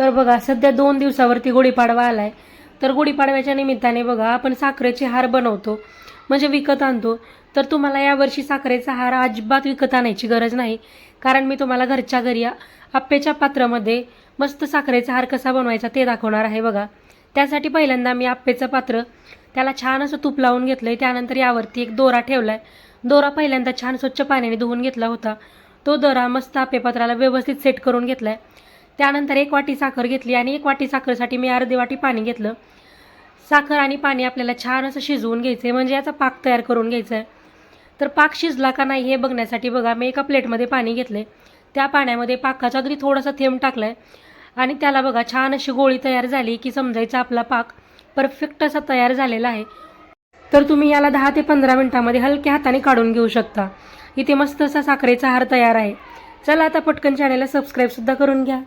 तर बघा सध्या दोन दिवसावरती गुढीपाडवा आलाय. तर गुढीपाडव्याच्या निमित्ताने बघा आपण साखरेचे हार बनवतो म्हणजे विकत आणतो. तर तुम्हाला यावर्षी साखरेचा हार अजिबात विकत आणायची गरज नाही कारण मी तुम्हाला घरच्या घरी आप्पेच्या पात्रामध्ये मस्त साखरेचा हार कसा बनवायचा ते दाखवणार आहे बघा. त्यासाठी पहिल्यांदा मी आप्पेचं पात्र त्याला छान असं तूप लावून घेतलं आहे त्यानंतर यावरती एक दोरा ठेवला आहे दोरा पहिल्यांदा छान स्वच्छ पाण्याने धुवून घेतला होता. तो दोरा मस्त आप्पेपात्राला व्यवस्थित सेट करून घेतला आहे त्यानंतर एक वाटी साखर घेतली आणि एक वाटी साखरेसाठी मी अर्धी वाटी पाणी घेतलं. साखर आणि पाणी आपल्याला छान असं शिजवून घ्यायचं आहे म्हणजे याचा पाक तयार करून घ्यायचा आहे तर पाक शिजला का नाही हे बघण्यासाठी बघा मी एका प्लेटमध्ये पाणी घेतले त्या पाण्यामध्ये पाकाचा अगदी थोडासा थेंब टाकला आहे आणि त्याला बघा छान अशी गोळी तयार झाली की समजायचा आपला पाक परफेक्ट असा तयार झालेला आहे. तर तुम्ही याला दहा ते पंधरा मिनटामध्ये हलक्या हाताने काढून घेऊ शकता. इथे मस्त असा साखरेचा हार तयार आहे. चला आता पटकन चॅनेलला सबस्क्राईबसुद्धा करून घ्या.